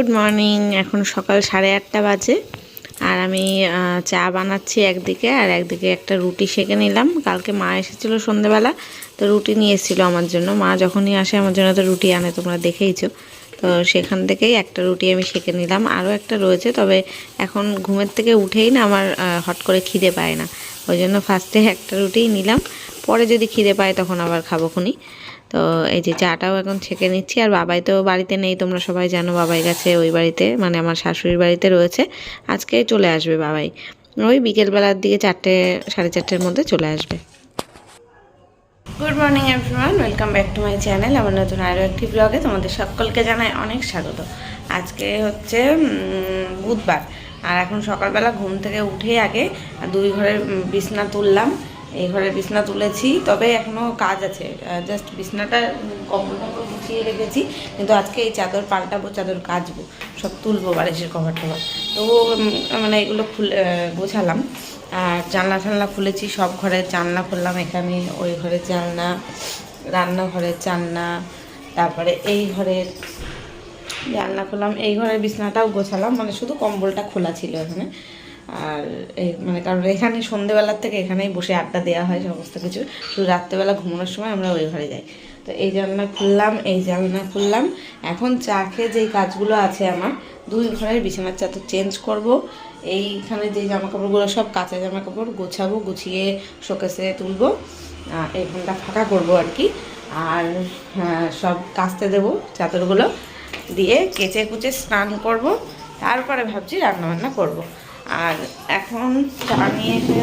Good morning এখন সকাল সাড়ে আটটা বাজে। আর আমি চা বানাচ্ছি একদিকে আর একদিকে একটা রুটি সেঁকে নিলাম। কালকে মা এসেছিল সন্ধেবেলা, তো রুটি নিয়ে এসেছিল আমার জন্য। মা যখনই আসে আমার জন্য তো রুটি আনে, তোমরা দেখেইছো। তো সেখান থেকেই একটা রুটি আমি সেঁকে নিলাম। আরও একটা রয়েছে, তবে এখন ঘুমের থেকে উঠেই না আমার হট করে খিদে পায় না। ওই জন্য ফার্স্টে একটা রুটিই নিলাম। পরে যদি খিদে পায় তখন আবার খাব খুনি। তো এই যে চাটাও এখন ছেঁকে নিচ্ছি, আর বাবাই তো বাড়িতে নেই, তোমরা সবাই জানো বাবাই গেছে ওই বাড়িতে মানে আমার শাশুড়ির বাড়িতে রয়েছে। আজকে চলে আসবে বাবাই। ওই বিকেলবেলার দিকে চারটে, সাড়ে চারটের মধ্যে চলে আসবে। Good morning everyone welcome back to my channel আমার নতুন আরও একটি ব্লগে তোমাদের সকলকে জানাই অনেক স্বাগত। আজকে হচ্ছে বুধবার। আর এখন সকালবেলা ঘুম থেকে উঠে আগে দুই ঘরের বিছনা তুললাম। এই ঘরের বিছনা তুলেছি, তবে এখনও কাজ আছে। জাস্ট বিছনাটা কম্বল টম্বল গুছিয়ে রেখেছি, কিন্তু আজকে এই চাদর পাল্টাবো, চাদর কাচবো, সব তুলবো বালিশের কভার টভার। তো মানে এগুলো খুলে গোছালাম। আর জানলা টানলা খুলেছি, সব ঘরের জানলা খুললাম এখানে, ওই ঘরের জানলা, রান্নাঘরের জানলা, তারপরে এই ঘরের জানলা খুললাম, এই ঘরের বিছনাটাও গোছালাম মানে শুধু কম্বলটা খোলা ছিল এখানে। আর এই মানে কারণ এখানে সন্ধেবেলার থেকে এখানেই বসে আড্ডা দেওয়া হয় সমস্ত কিছু। শুধু রাত্রেবেলা ঘুমানোর সময় আমরা ওই ঘরে যাই। তো এই জানলা খুললাম এই জানলা খুললাম। এখন চা খেয়ে যেই কাজগুলো আছে আমার দুই ঘরের বিছানার চাদর চেঞ্জ করব। এইখানে যে জামা কাপড়গুলো সব কাঁচা জামা কাপড় গোছাবো গুছিয়ে শোকেসে তুলবো। ঘণ্টা ফাঁকা করব আর কি। আর হ্যাঁ, সব কাচতে দেবো চাদরগুলো। দিয়ে কেচে কুচে স্নান করব। তারপরে ভাবছি রান্নাবান্না করব। আর এখন চা নিয়ে এসে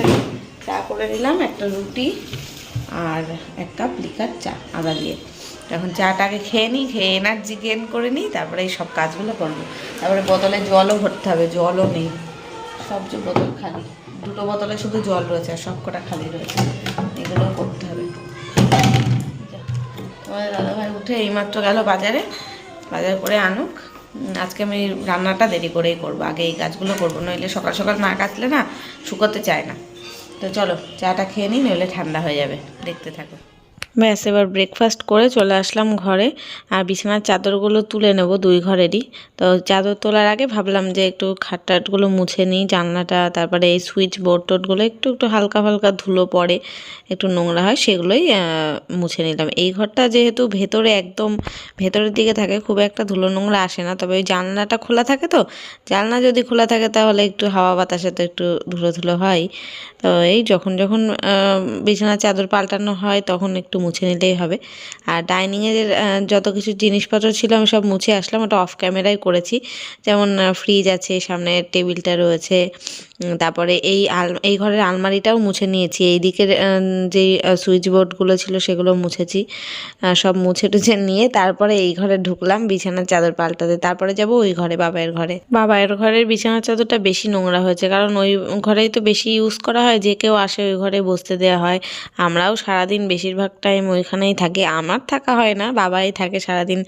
চা করে নিলাম, একটা রুটি আর এক কাপ লিকার চা, আদা দিয়ে। এখন চাটাকে খেয়ে নিই, খেয়ে এনার্জি গেন করে নিই, তারপরে এই সব কাজগুলো করব। তারপরে বোতলে জলও ভরতে হবে, জলও নেই। সব যে বোতল খালি, দুটো বোতলে শুধু জল রয়েছে আর সব কটা খালি রয়েছে। এগুলোও করতে হবে। তোমাদের দাদাভাই উঠে এইমাত্র গেল বাজারে, বাজার করে আনুক। আজকে আমি রান্নাটা দেরি করেই করব, আগে এই কাজগুলো করব, নইলে সকাল সকাল না কাচলে না শুকোতে চায় না। তো চলো, চাটা খেয়ে নিই, নইলে ঠান্ডা হয়ে যাবে, দেখতে থাকো। ব্যাস, এবার ব্রেকফাস্ট করে চলে আসলাম ঘরে। আর বিছানার চাদরগুলো তুলে নেব দুই ঘরেরই। তো চাদর তোলার আগে ভাবলাম যে একটু খাট টাটগুলো মুছে নিই, জানলাটা, তারপরে এই সুইচ বোর্ড টোর্ডগুলো একটু একটু হালকা হালকা ধুলো পড়ে, একটু নোংরা হয়, সেগুলোই মুছে নিলাম। এই ঘরটা যেহেতু ভেতরে একদম, ভেতরের দিকে থাকে, খুব একটা ধুলো নোংরা আসে না। তবে ওই জানলাটা খোলা থাকে তো, জানলা যদি খোলা থাকে তাহলে একটু হাওয়া বাতাসে তো একটু ধুলো ধুলো হয়। তো এই যখন যখন বিছানার চাদর পাল্টানো হয়, তখন একটু মুছে নিলেই হবে। আর ডাইনিংয়ের যত কিছু জিনিসপত্র ছিল আমি সব মুছে আসলাম। ওটা অফ ক্যামেরায় করেছি। যেমন ফ্রিজ আছে, সামনে টেবিলটা রয়েছে তারপরে এই আল, এই ঘরের আলমারিটাও মুছে নিয়েছি। এই দিকের যে সুইচ বোর্ডগুলো ছিল সেগুলো মুছেছি। সব মুছে টুছে নিয়ে তারপরে এই ঘরে ঢুকলাম বিছানার চাদর পাল্টাতে। তারপরে যাব ওই ঘরে বাবাইয়ের ঘরে। বাবাইয়ের ঘরের বিছানার চাদরটা বেশি নোংরা হয়েছে। কারণ ওই ঘরেই তো বেশি ইউজ করা হয়। যে কেউ আসে ওই ঘরে বসতে দেওয়া হয়। আমরাও সারাদিন বেশিরভাগ টাইম ওইখানেই থাকে। আমার থাকা হয় না বাবাই থাকে সারাদিন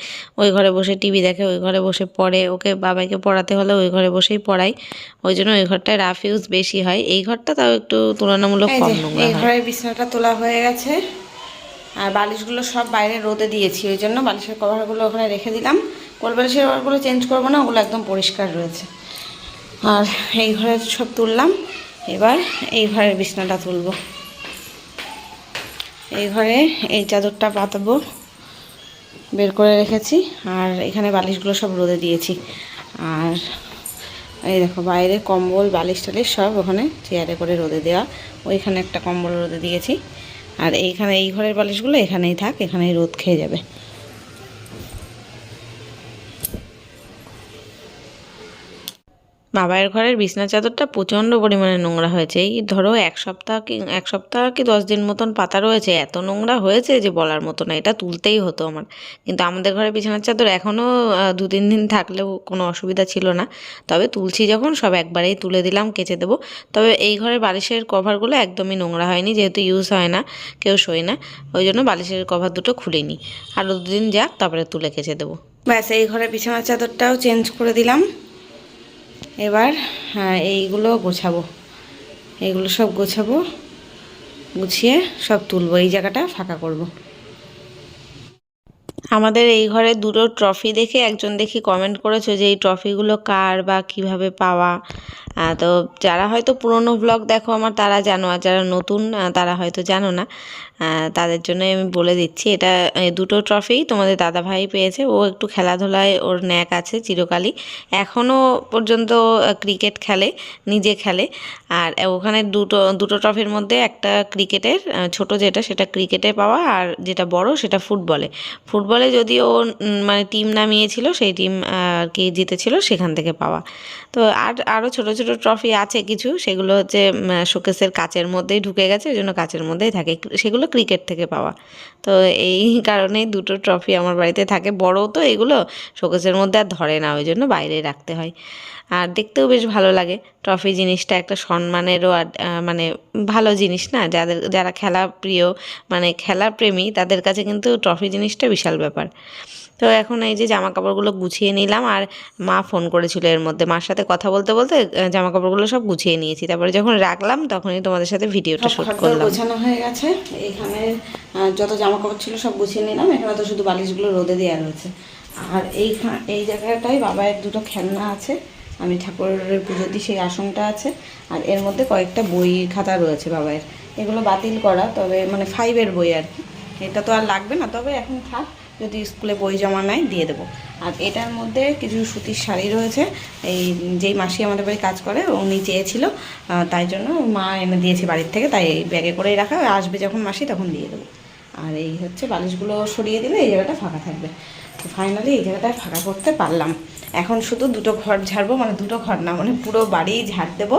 ওই ঘরে বসে টিভি দেখে ওই ঘরে বসে পড়ে। ওকে বাবাইকে পড়াতে হলে ওই ঘরে বসেই পড়াই। ওই জন্য ওই ঘরটায় রাফ ইউজ বেশি হয়। এই ঘরটা তাও একটু তুলনামূলক কম নোংরা এই ঘরের বিছানাটা তোলা হয়ে গেছে। আর বালিশগুলো সব বাইরে রোদে দিয়েছি ওই জন্য বালিশের কভারগুলো ওখানে রেখে দিলাম। কোল বালিশের কভারগুলো চেঞ্জ করব না ওগুলো একদম পরিষ্কার রয়েছে। আর এই ঘরের সব তুললাম। এবার এই ঘরের বিছানাটা তুলবো। এই ঘরে এই চাদরটা পাতাবো, বের করে রেখেছি, আর এখানে বালিশগুলো সব রোদে দিয়েছি। আর এই দেখো, বাইরে কম্বল, বালিশ টালিশ সব ওখানে চেয়ারে করে রোদে দেওয়া, ওইখানে একটা কম্বল রোদে দিয়েছি। আর এইখানে, এই ঘরের বালিশগুলো এখানেই থাক, এখানেই রোদ খেয়ে যাবে। বাবাইয়ের ঘরের বিছনা চাদরটা প্রচণ্ড পরিমাণে নোংরা হয়েছে। এই ধরো এক সপ্তাহ কি, এক সপ্তাহ কি দশ দিন মতন পাতা রয়েছে, এত নোংরা হয়েছে যে বলার মতো না, এটা তুলতেই হতো আমার। কিন্তু আমাদের ঘরে বিছানার চাদর এখনও দু তিন দিন থাকলেও কোনো অসুবিধা ছিল না। তবে তুলছি যখন, সব একবারেই তুলে দিলাম, কেচে দেবো। তবে এই ঘরের বালিশের কভারগুলো একদমই নোংরা হয়নি, যেহেতু ইউজ হয় না, কেউ শোয় না। ওই জন্য বালিশের কভার দুটো খুলে নিই আরও দুদিন যাক, তারপরে তুলে কেচে দেবো। ব্যাস, এই ঘরে বিছানার চাদরটাও চেঞ্জ করে দিলাম। এবার হ্যাঁ এইগুলো গোছাবো। এইগুলো সব গোছাবো, গুছিয়ে সব তুলবো, এই জায়গাটা ফাঁকা করব। আমাদের এই ঘরে দুটো ট্রফি দেখে একজন দেখি কমেন্ট করেছ যে, এই ট্রফিগুলো কার বা কীভাবে পাওয়া? তো যারা হয়তো পুরনো ব্লগ দেখো আমার, তারা জানো, আর যারা নতুন তারা হয়তো জানো না। তাদের জন্য আমি বলে দিচ্ছি। এটা দুটো ট্রফি তোমাদের দাদা ভাই পেয়েছে। ও একটু খেলাধুলায় ওর ন্যাক আছে চিরকালই। এখনও পর্যন্ত ক্রিকেট খেলে নিজে খেলে। আর ওখানে দুটো দুটো ট্রফির মধ্যে একটা ক্রিকেটের ছোট যেটা সেটা ক্রিকেটে পাওয়া। আর যেটা বড় সেটা ফুটবলে ফুটবলে যদিও ও, মানে টিম নামিয়েছিল সেই টিম আর কি জিতেছিল সেখান থেকে পাওয়া। তো আর আরও ছোট ছোট ট্রফি আছে কিছু। সেগুলো হচ্ছে শোকেসের কাচের মধ্যেই ঢুকে গেছে ওই জন্য কাচের মধ্যেই থাকে। সেগুলো ক্রিকেট থেকে পাওয়া। তো এই কারণেই দুটো ট্রফি আমার বাড়িতে থাকে। বড় তো এগুলো শোকেসের মধ্যে আর ধরে না, ওই জন্য বাইরে রাখতে হয়। আর দেখতেও বেশ ভালো লাগে। ট্রফি জিনিসটা একটা সম্মানেরও আর মানে ভালো জিনিস না? যাদের, যারা খেলা প্রিয় মানে খেলা প্রেমী, তাদের কাছে কিন্তু ট্রফি জিনিসটা বিশাল ব্যাপার। তো এখন এই যে জামা কাপড়গুলো গুছিয়ে নিলাম আর মা ফোন করেছিল এর মধ্যে। মার সাথে কথা বলতে বলতে জামা কাপড়গুলো সব গুছিয়ে নিয়েছি। তারপরে যখন রাখলাম তখনই তোমাদের সাথে ভিডিওটা শুট করলাম। গোছানো হয়ে গেছে। এখানে যত জামা কাপড় ছিল সব গুছিয়ে নিলাম। এখানে তো শুধু বালিশগুলো রোদে দেওয়া রয়েছে। আর এই এই জায়গাটায় বাবার দুটো খেলনা আছে। আমি ঠাকুরের পুজো দিই সেই আসনটা আছে। আর এর মধ্যে কয়েকটা বই খাতা রয়েছে বাবায়ের এগুলো বাতিল করা তবে মানে ফাইভের বই আর কি। এটা তো আর লাগবে না তবে এখন থাক। যদি স্কুলে বই জমা নেয় দিয়ে দেবো। আর এটার মধ্যে কিছু সুতির শাড়ি রয়েছে। এই যেই মাসি আমাদের বাড়ি কাজ করে উনি চেয়েছিল তাই জন্য মা এনে দিয়েছে বাড়ির থেকে, তাই ব্যাগে করেই রাখা আসবে যখন মাসি, তখন দিয়ে দেবো। আর এই হচ্ছে বালিশগুলো সরিয়ে দিলে এই জায়গাটা ফাঁকা থাকবে। তো ফাইনালি এই জায়গাটা ফাঁকা করতে পারলাম। এখন শুধু দুটো ঘর ঝাড়বো মানে দুটো ঘর না মানে পুরো বাড়ি ঝাড় দেবো,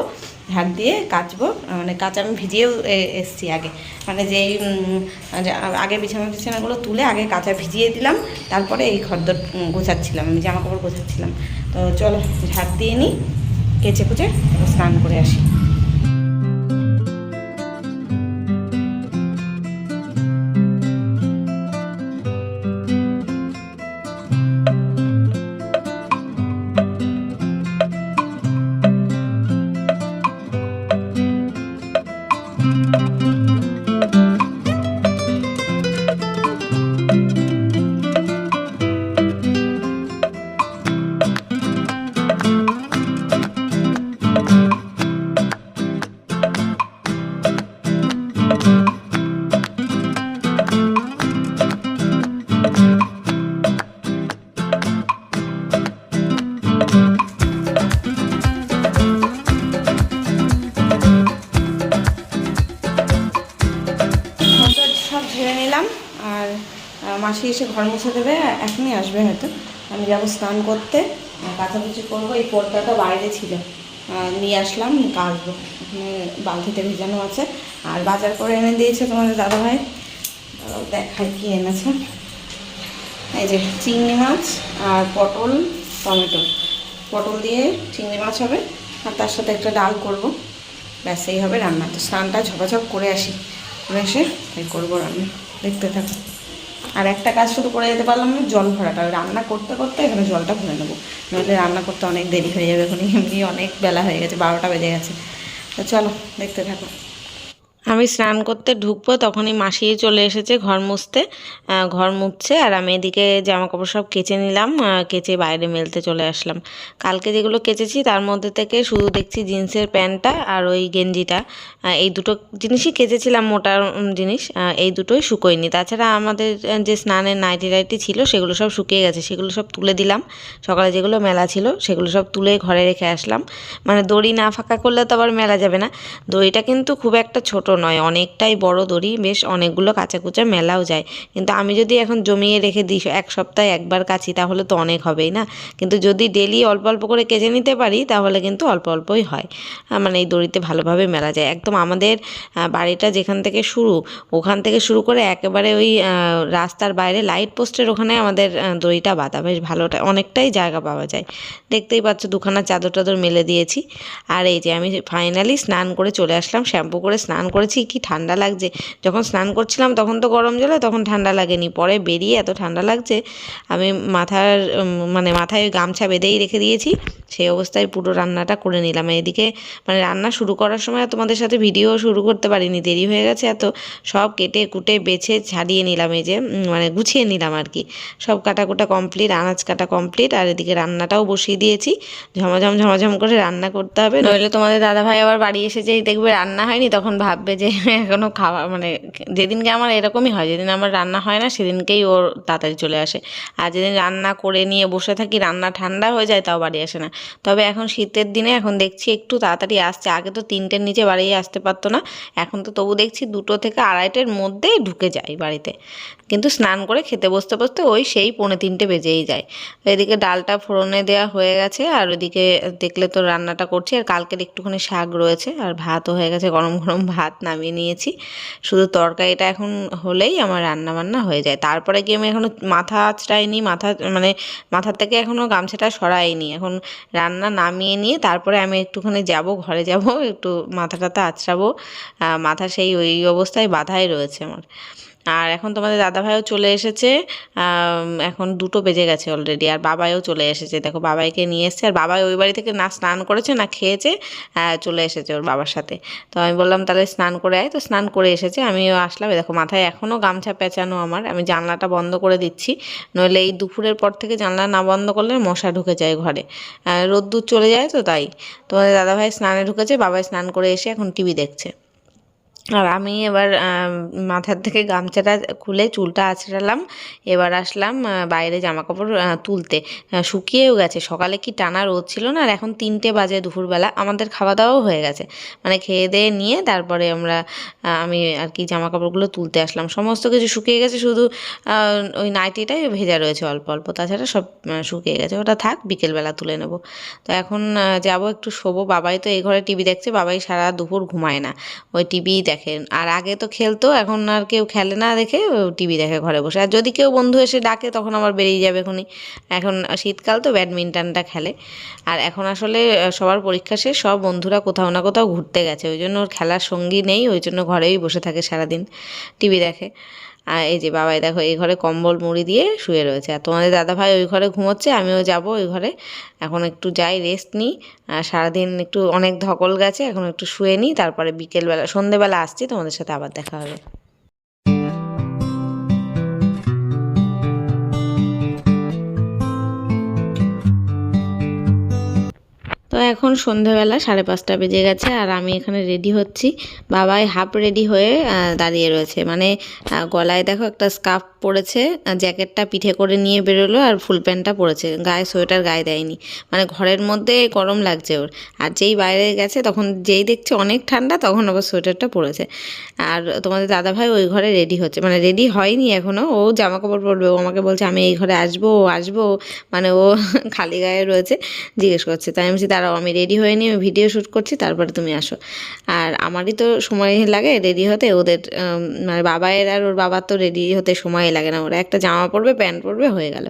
ঝাড় দিয়ে কাচবো মানে কাঁচা আমি ভিজিয়েও এসছি আগে। মানে যেই আগে বিছানা বিছানাগুলো তুলে আগে কাঁচা ভিজিয়ে দিলাম, তারপরে এই খদ্দর গোছাচ্ছিলাম, আমি জামা কাপড় গোছাচ্ছিলাম। তো চলো, ঝাড় দিয়ে নিই, কেচে কুচে স্নান করে আসি। এসে ঘর মুছে দেবে, এখনই আসবে হয়তো। আমি যাব স্নান করতে কাচাকুচি করব, এই পর্দাটা বাইরে ছিল। নিয়ে আসলাম কাচবো বালতিতে ভিজানো আছে। আর বাজার করে এনে দিয়েছে তোমাদের দাদাভাই। দেখাই কি এনেছে। এই যে চিংড়ি মাছ আর পটল, টমেটো। পটল দিয়ে চিংড়ি মাছ হবে, আর তার সাথে একটা ডাল করব। ব্যাস, এই হবে রান্না। তো স্নানটা ঝপাঝপ করে আসি। করে এসে তাই করব রান্না। দেখতে থাকো। আর একটা কাজ শুধু করে যেতে পারলাম না, জল ভরাটা। রান্না করতে করতে এখানে জলটা ভরে নেব। নইলে রান্না করতে অনেক দেরি হয়ে যাবে এখন এমনি অনেক বেলা হয়ে গেছে, বারোটা বেজে গেছে। তো চলো, দেখতে থাকো। আমি স্নান করতে ঢুকবো, তখনই মাসি চলে এসেছে ঘর মুছতে ঘর মুছছে, আর আমি এদিকে জামা কাপড় সব কেচে নিলাম কেচে বাইরে মেলতে চলে আসলাম। কালকে যেগুলো কেচেছি, তার মধ্যে থেকে শুধু দেখছি জিন্সের প্যান্টটা আর ওই গেঞ্জিটা। এই দুটো জিনিসই কেচেছিলাম, মোটা জিনিস এই দুটোই শুকোয়নি। তাছাড়া আমাদের যে স্নানের নাইটি টাইটি ছিল, সেগুলো সব শুকিয়ে গেছে, সেগুলো সব তুলে দিলাম। সকালে যেগুলো মেলা ছিল, সেগুলো সব তুলে ঘরে রেখে আসলাম। মানে দড়ি না ফাঁকা করলে তো আবার মেলা যাবে না। দড়িটা কিন্তু খুব একটা ছোট নয়, অনেকটাই বড় দড়ি, বেশ অনেকগুলো কাঁচা কুচা মেলাও যায়। কিন্তু আমি যদি এখন জমিয়ে রেখে দিই, এক সপ্তাহে একবার কাচি তাহলে তো অনেক হবেই না। কিন্তু যদি ডেলি অল্প অল্প করে কেচে নিতে পারি, তাহলে কিন্তু অল্প অল্পই হয়। মানে এই দড়িতে ভালোভাবে মেলা যায়। একদম আমাদের বাড়িটা যেখান থেকে শুরু, ওখান থেকে শুরু করে একেবারে ওই রাস্তার বাইরে লাইট পোস্টের ওখানে আমাদের দড়িটা বাঁধা। বেশ ভালোটা, অনেকটাই জায়গা পাওয়া যায়। দেখতেই পাচ্ছ, দুখানা চাদর টাদর মেলে দিয়েছি। আর এই যে আমি ফাইনালি স্নান করে চলে আসলাম, শ্যাম্পু করে স্নান করে করেছি, কি ঠান্ডা লাগছে। যখন স্নান করছিলাম তখন তো গরম জলে, তখন ঠান্ডা লাগেনি। পরে বেরিয়ে এত ঠান্ডা লাগছে, আমি মাথার মানে মাথায় গামছা বেঁধেই রেখে দিয়েছি। সেই অবস্থায় পুরো রান্নাটা করে নিলাম। এদিকে মানে রান্না শুরু করার সময় তোমাদের সাথে ভিডিও শুরু করতে পারিনি, দেরি হয়ে গেছে এত। সব কেটে কুটে বেছে ছাড়িয়ে নিলাম, এই যে মানে গুছিয়ে নিলাম আর কি। সব কাটাকুটা কমপ্লিট আনাজ কাটা কমপ্লিট আর এদিকে রান্নাটাও বসিয়ে দিয়েছি। ঝমাঝম ঝমাঝম করে রান্না করতে হবে। নইলে তোমাদের দাদাভাই আবার বাড়ি এসে যেই দেখবে রান্না হয়নি, তখন ভাববে যে এখনও খাওয়া মানে যেদিনকে আমার এরকমই হয়, যেদিন আমার রান্না হয় না, সেদিনকেই ওর তাড়াতাড়ি চলে আসে। আর যেদিন রান্না করে নিয়ে বসে থাকি, রান্না ঠান্ডা হয়ে যায়, তাও বাড়ি আসে না। তবে এখন শীতের দিনে, এখন দেখছি একটু তাড়াতাড়ি আসছে। আগে তো তিনটের নিচে বাড়ি আসতে পারতো না, এখন তো তবু দেখছি দুটো থেকে আড়াইটের মধ্যেই ঢুকে যায় বাড়িতে। কিন্তু স্নান করে খেতে বসতে বসতে ওই সেই পৌনে তিনটে বেজেই যায়। এদিকে ডালটা ফোড়নে দেওয়া হয়ে গেছে, আর ওদিকে দেখলে তো রান্নাটা করছি, আর কালকের একটুখানি শাক রয়েছে, আর ভাতও হয়ে গেছে, গরম গরম ভাত। নামিয়ে নিয়েছি। শুধু তরকারিটা এখন হলেই আমার রান্না বান্না হয়ে যায়। তারপরে গিয়ে আমি এখনও মাথা আঁচড়াইনি মাথা মানে মাথার থেকে এখনও গামছাটা সরাইনি। এখন রান্না নামিয়ে নিয়ে তারপরে আমি একটুখানি যাব, ঘরে যাব, একটু মাথা টাথা আঁচড়াবো মাথা সেই ওই অবস্থায় বাধাই রয়েছে আমার। আর এখন তোমাদের দাদাভাইও চলে এসেছে এখন দুটো বেজে গেছে অলরেডি আর বাবাইও চলে এসেছে। দেখো, বাবাইকে নিয়ে এসেছে, আর বাবাই ওই বাড়ি থেকে না স্নান করেছে, না খেয়েছে চলে এসেছে ওর বাবার সাথে। তো আমি বললাম, তাহলে স্নান করে আয়। তো স্নান করে এসেছে, আমিও আসলাম। দেখো, মাথায় এখনও গামছা পেঁচানো আমার, আমি জানলাটা বন্ধ করে দিচ্ছি। নইলে এই দুপুরের পর থেকে জানলা না বন্ধ করলে মশা ঢুকে যায় ঘরে। রোদ্দুর চলে যায় তো তাই। তোমাদের দাদাভাই স্নানে ঢুকেছে, বাবাই স্নান করে এসে এখন টিভি দেখছে। আর আমি এবার মাথার থেকে গামছাটা খুলে চুলটা আঁচড়ালাম এবার আসলাম বাইরে জামা কাপড় তুলতে। শুকিয়েও গেছে। সকালে কি টানা রোদ ছিল না? আর এখন তিনটে বাজে দুপুরবেলা। আমাদের খাওয়া দাওয়াও হয়ে গেছে। মানে খেয়ে দিয়ে নিয়ে তারপরে আমরা আমি আর কি জামা কাপড়গুলো তুলতে আসলাম। সমস্ত কিছু শুকিয়ে গেছে। শুধু ওই নাইটিটাই ভেজা রয়েছে অল্প অল্প। তাছাড়া সব শুকিয়ে গেছে। ওটা থাক, বিকেলবেলা তুলে নেব। তো এখন যাব একটু শোবো। বাবাই তো এই ঘরে টিভি দেখছে। বাবাই সারা দুপুর ঘুমায় না। ওই টিভি দেখে। আর আগে তো খেলতো, এখন আর কেউ খেলে না দেখে টিভি দেখে ঘরে বসে। আর যদি কেউ বন্ধু এসে ডাকে, তখন আমার বেরিয়ে যাবে এখনই। এখন শীতকাল তো ব্যাডমিন্টনটা খেলে। আর এখন আসলে সবার পরীক্ষা শেষ, সব বন্ধুরা কোথাও না কোথাও ঘুরতে গেছে। ওই জন্য ওর খেলার সঙ্গী নেই, ওই জন্য ঘরেই বসে থাকে সারাদিন টিভি দেখে। আর এই যে বাবাই দেখো, এই ঘরে কম্বল, মুড়ি দিয়ে শুয়ে রয়েছে। আর তোমাদের দাদাভাই ওই ঘরে ঘুমোচ্ছে, আমিও যাব ওই ঘরে। এখন একটু যাই রেস্ট নিই। আর সারাদিন একটু অনেক ধকল গেছে, এখন একটু শুয়ে নিই, তারপরে বিকেলবেলা, সন্ধেবেলা আসছি, তোমাদের সাথে আবার দেখা হবে। তো এখন সন্ধেবেলা সাড়ে পাঁচটা বেজে গেছে আর আমি এখানে রেডি হচ্ছি। বাবাই হাফ রেডি হয়ে দাঁড়িয়ে রয়েছে। মানে গলায় দেখো একটা স্কার্ফ পরেছে জ্যাকেটটা পিঠে করে নিয়ে বেরোলো আর ফুল প্যান্টটা পরেছে। গায়ে সোয়েটার গায়ে দেয়নি। মানে ঘরের মধ্যে গরম লাগছে ওর। আর যেই বাইরে গেছে, তখন যেই দেখছে অনেক ঠান্ডা, তখন আবার সোয়েটারটা পরেছে। আর তোমাদের দাদাভাই ওই ঘরে রেডি হচ্ছে। মানে রেডি হয়নি এখনও ও জামা কাপড় পরবে। ও আমাকে বলছে, আমি এই ঘরে আসব, ও আসব। মানে ও খালি গায়ে রয়েছে। জিজ্ঞেস করছে। তাই আমি দাঁড়াও, আমি রেডি হয়ে নিয়ে ভিডিও শ্যুট করছি, তারপরে তুমি আসো। আর আমারই তো সময় লাগে রেডি হতে, ওদের মানে বাবায়ের আর ওর বাবার তো রেডি হতে সময় লাগে না। ওরা একটা জামা পরবে, প্যান্ট পরবে, হয়ে গেল।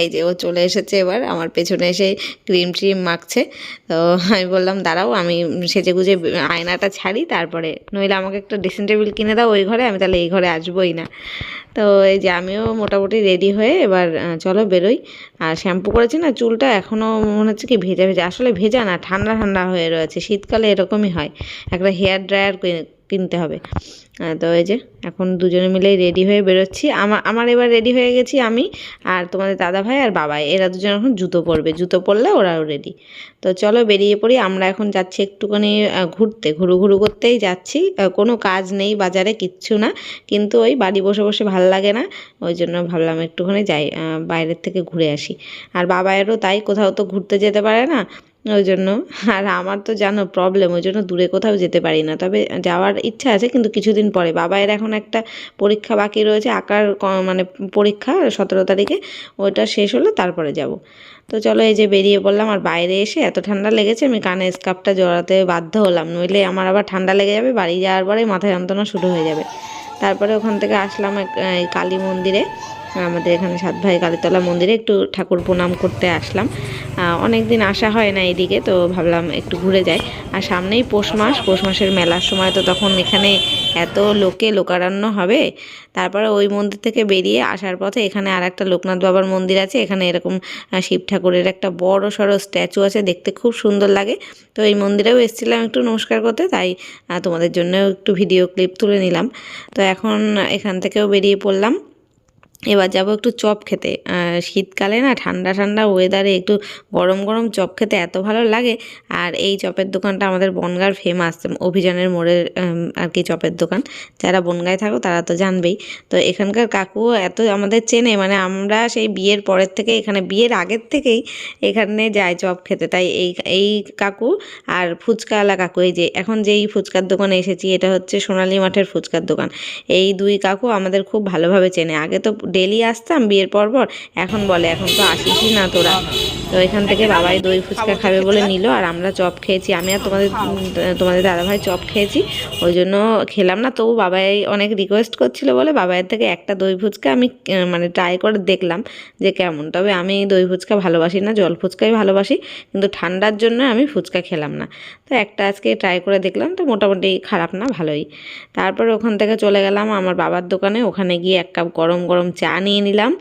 এই যে ও চলে এসেছে এবার, আমার পেছনে এসে ক্রিম ট্রিম মাখছে। তো আমি বললাম, দাঁড়াও, আমি সেজে গুজে আয়নাটা ছাড়ি, তারপরে নইলে আমাকে একটা ড্রেসিং টেবিল কিনে দাও ওই ঘরে, আমি তাহলে এই ঘরে আসবোই না। তো এই যে আমিও মোটামুটি রেডি হয়ে এবার চলো বেরোই। আর শ্যাম্পু করেছি না, চুলটা এখনও মনে হচ্ছে কি ভেজা ভেজা। আসলে ভেজা না, ঠান্ডা ঠান্ডা হয়ে রয়েছে। শীতকালে এরকমই হয়। একটা হেয়ার ড্রায়ার কিনতে হবে। তো এই যে এখন দুজনে মিলেই রেডি হয়ে বেরোচ্ছি। আমার আমার এবার রেডি হয়ে গেছি আমি আর তোমাদের দাদা ভাই আর বাবা। এরা দুজন এখন জুতো পরবে। জুতো পরলে ওরাও রেডি তো চলো বেরিয়ে পড়ি। আমরা এখন যাচ্ছি একটুখানি ঘুরতে। ঘুরু ঘুরু করতেই যাচ্ছি। কোনো কাজ নেই বাজারে, কিচ্ছু না। কিন্তু ওই বাড়ি বসে বসে ভালো লাগে না। ওই জন্য ভাবলাম একটুখানি যাই বাইরের থেকে ঘুরে আসি। আর বাবায়েরও তাই, কোথাও তো ঘুরতে যেতে পারে না। ওই জন্য আর আমার তো জানো প্রবলেম ওই জন্য দূরে কোথাও যেতে পারি না। তবে যাওয়ার ইচ্ছা আছে কিন্তু কিছুদিন পরে। বাবায়ের এখন একটা পরীক্ষা বাকি রয়েছে, আঁকার মানে পরীক্ষা সতেরো তারিখে। ওইটা শেষ হলে তারপরে যাব। তো চলো এই যে বেরিয়ে পড়লাম, আর বাইরে এসে এত ঠান্ডা লেগেছে, আমি কানে স্কার্ফটা জড়াতে বাধ্য হলাম। নইলে আমার আবার ঠান্ডা লেগে যাবে, বাড়ি যাওয়ার পরে মাথা যন্ত্রণা শুরু হয়ে যাবে। তারপরে ওখান থেকে আসলাম এক- এই কালী মন্দিরে। আমাদের এখানে সাত ভাই কালীতলা মন্দিরে একটু ঠাকুর প্রণাম করতে আসলাম। অনেক দিন আসা হয় না এদিকে, তো ভাবলাম একটু ঘুরে যাই। আর সামনেই পৌষ মাস, পৌষ মাসের মেলার সময় তো তখন এখানে এত লোকে লোকারণ্য হবে। তারপরে ওই মন্দির থেকে বেরিয়ে আসার পথে এখানে আর একটা লোকনাথ বাবার মন্দির আছে। এখানে এরকম শিব ঠাকুরের একটা বড় সড়ো স্ট্যাচু আছে, দেখতে খুব সুন্দর লাগে। তো এই মন্দিরেও এসেছিলাম একটু নমস্কার করতে, তাই তোমাদের জন্য একটু ভিডিও ক্লিপ তুলে নিলাম। তো এখন এখান থেকেও বেরিয়ে পড়লাম। এবার যাব একটু চপ খেতে। শীতকালে না ঠান্ডা ঠান্ডা ওয়েদারে একটু গরম গরম চপ খেতে এত ভালো লাগে। আর এই চপের দোকানটা আমাদের বনগার ফেমাস অভিযানের মোড়ের আর কি চপের দোকান। যারা বনগায় থাকো তারা তো জানবেই। তো এখানকার কাকু এত আমাদের চেনে মানে আমরা সেই বিয়ের পরের থেকে, এখানে বিয়ের আগের থেকেই এখানে যাই চপ খেতে। তাই এই এই কাকু আর ফুচকাওয়ালা কাকু, এই যে এখন যেই ফুচকার দোকানে এসেছি, এটা হচ্ছে সোনালী মাঠের ফুচকার দোকান। এই দুই কাকু আমাদের খুব ভালোভাবে চেনে। আগে তো ডেলি আসতাম বিয়ের পর পর। এখন বলে এখন তো আসিসই না তোরা। তো এখান থেকে বাবাই দই ফুচকা খাবে বলে নিল, আর আমরা চপ খেয়েছি। আমি আর তোমাদের তোমাদের দাদাভাই চপ খেয়েছি, ওই জন্য খেলাম না। তবু বাবাই অনেক রিকোয়েস্ট করছিল বলে বাবাইয়ের থেকে একটা দই ফুচকা আমি মানে ট্রাই করে দেখলাম যে কেমন। তবে আমি দই ফুচকা ভালোবাসি না, জল ফুচকাই ভালোবাসি, কিন্তু ঠান্ডার জন্য আমি ফুচকা খেলাম না। তো একটা আজকে ট্রাই করে দেখলাম, তো মোটামুটি খারাপ না, ভালোই। তারপর ওখান থেকে চলে গেলাম আমার বাবার দোকানে, ওখানে গিয়ে এক কাপ গরম গরম চা নিয়ে নিলাম।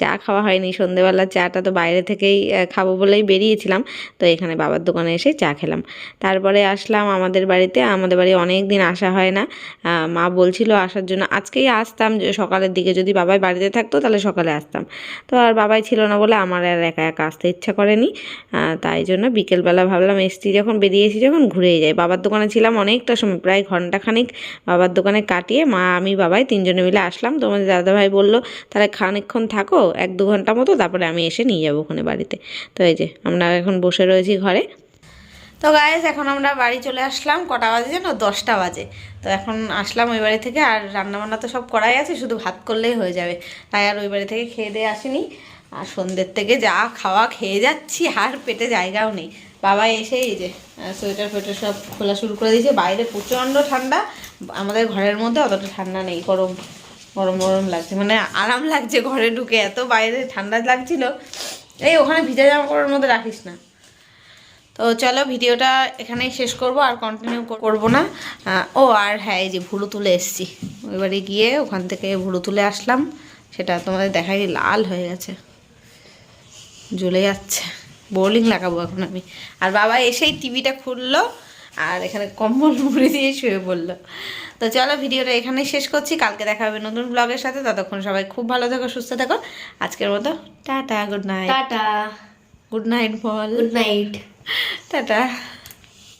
চা খাওয়া হয়নি। সন্ধেবেলা চাটা তো বাইরে থেকেই খাব বলেই বেরিয়েছিলাম। তো এখানে বাবার দোকানে এসে চা খেলাম। তারপরে আসলাম আমাদের বাড়িতে। আমাদের বাড়ি অনেক দিন আসা হয় না। মা বলছিল আসার জন্য, আজকেই আসতাম সকালের দিকে যদি বাবাই বাড়িতে থাকতো, তাহলে সকালে আসতাম। তো আর বাবাই ছিল না বলে আমার আর একা একা আসতে ইচ্ছা করেনি। তাই জন্য বিকেলবেলা ভাবলাম, এসছি যখন, বেরিয়েছি যখন, ঘুরেই যাই। বাবার দোকানে ছিলাম অনেকটা সময়, প্রায় ঘন্টাখানিক বাবার দোকানে কাটিয়ে মা, আমি, বাবাই তিনজনে মিলে আসলাম। তোমাদের দাদাভাই বলল, তাহলে খানিকক্ষণ থাকো, এক দু ঘণ্টা মতো, তারপরে আমি এসে নিয়ে যাব ওখানে বাড়িতে। তো এই যে, আমরা এখন বসে রয়েছি ঘরে। তো গাইজ এখন আমরা বাড়ি চলে আসলাম, কটা বাজে যেন? দশটা বাজে। তো এখন আসলাম ওই বাড়ি থেকে, আর রান্নাবান্না তো সব করাই আছে, শুধু ভাত করলেই হয়ে যাবে। তাই আর ওই বাড়ি থেকে খেয়ে দিয়ে আসিনি। আর সন্ধ্যের থেকে যা খাওয়া খেয়ে যাচ্ছি, আর পেটে জায়গাও নেই। বাবা এসে এই যে সোয়েটার ফোয়েটার সব খোলা শুরু করে দিয়েছে। বাইরে প্রচণ্ড ঠান্ডা, আমাদের ঘরের মধ্যে অতটা ঠান্ডা নেই, গরম। গরম গরম লাগছে। মানে আরাম লাগছে ঘরে ঢুকে, এত বাইরে ঠান্ডা লাগছিল। এই ওখানে ভিজা জামা কাপড়ের মধ্যে রাখিস না। তো চলো ভিডিওটা এখানেই শেষ করব, আর কন্টিনিউ করব না। ও, আর হ্যাঁ এই যে ভুরু তুলে এসেছি। এবারে গিয়ে ওখান থেকে ভুরু তুলে আসলাম। সেটা তোমাদের দেখাই, লাল হয়ে গেছে। জ্বলে যাচ্ছে। বোলিং লাগাবো এখন আমি। আর বাবা এসেই টিভিটা খুললো। আর এখানে কম্বল মুড়ি দিয়ে শুয়ে পড়ল। তো চলো ভিডিওটা এখানে শেষ করছি। কালকে দেখা হবে নতুন ব্লগের সাথে। ততক্ষণ সবাই খুব ভালো থাকো সুস্থ থাকো। আজকের মতো tata good night tata. Good night বল। Good night tata.